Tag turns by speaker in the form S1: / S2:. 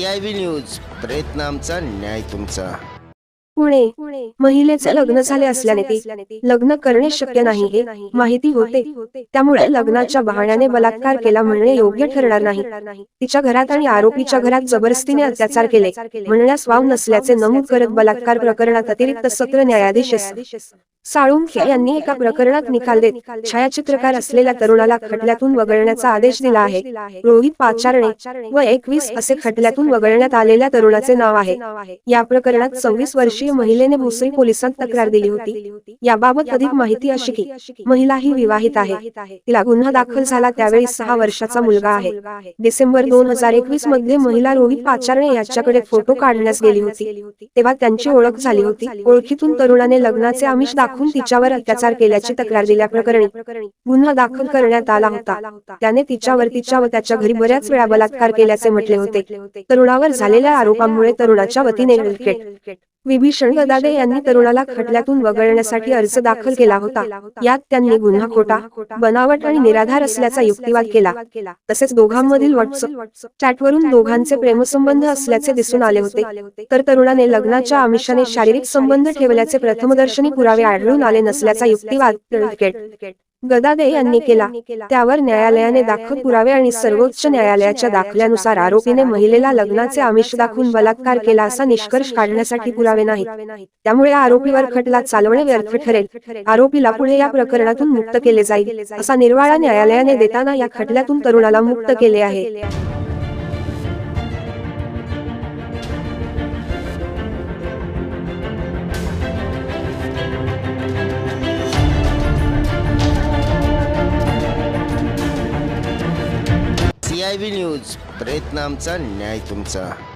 S1: CIB news प्रयत्न आमचा न्याय तुमचा.
S2: पुणे. महिलेचे लग्न झाले असल्याने ती लग्न करणे शक्य नाही हे माहिती होते. त्यामुळे लग्नाच्या बहाण्याने बलात्कार केला म्हणणे योग्य ठरणार नाही. तिच्या घरात आणि आरोपीच्या घरात जबरदस्तीने अत्याचार केले. म्हणण्यास वाव नसल्याचे नमूद करत बलात्कार प्रकरणात अतिरिक्त सत्र न्यायाधीश. साळुंखे यांनी एका प्रकरणात निकाल देत छायाचित्रकार असलेल्या तरुणाला खटल्यातून वगळण्याचा आदेश दिला आहे. रोहित पाचारणे व एकवीस असे खटल्यातून वगळण्यात आलेल्या तरुणाचे नाव आहे. या प्रकरणात सव्वीस वर्षीय महिलेने भोसरी पोलिसांत तक्रार दिली होती. याबाबत अधिक माहिती अशी की महिला ही विवाहित आहे. तिला गुन्हा दाखल झाला त्यावेळी सहा वर्षाचा मुलगा आहे. डिसेंबर दोन हजार एकवीसमध्ये महिला रोहित पाचारणे याच्याकडे फोटो काढण्यास गेली होती तेव्हा त्यांची ओळख झाली होती. ओळखीतून तरुणाने लग्नाचे आमिष टाकून तिच्यावर अत्याचार केल्याची तक्रार दिल्या प्रकरणी गुन्हा दाखल करण्यात आला होता. त्याने तिच्यावर तिच्या व त्याच्या घरी बऱ्याच वेळा बलात्कार केल्याचे म्हटले होते. तरुणावर झालेल्या आरोपांमुळे तरुणाच्या वतीने विभीषण गदादे यांनी तरुणाला खटल्यातून वगळण्यासाठी अर्ज दाखल केला होता. यात त्यांनी गुन्हा खोटा बनावट आणि निराधार असल्याचा युक्तिवाद केला. तसेच दोघांमधील व्हॉट्सअप चॅटवरून दोघांचे प्रेमसंबंध असल्याचे दिसून आले होते. तर तरुणाने लग्नाच्या आमिषाने शारीरिक संबंध ठेवल्याचे प्रथमदर्शनी पुरावे आढळून आले नसल्याचा युक्तिवाद गदादे यांनी केला. त्यावर न्यायालयाने दाखल पुरावे आणि सर्वोच्च न्यायालयाच्या दाखल्यानुसार आरोपीने महिलेला लग्नाचे आमिष दाखवून बलात्कार केला असा निष्कर्ष काढण्यासाठी पुरावे नाहीत. त्यामुळे आरोपीवर खटला चालवणे व्यर्थ ठरेल. आरोपीला पुढे या प्रकरणातून मुक्त केले जाईल. असा निर्वाळा न्यायालयाने देताना या खटल्यातून तरुणाला मुक्त केले आहे.
S1: CIB news. प्रयत्न आमचा न्याय तुमचा.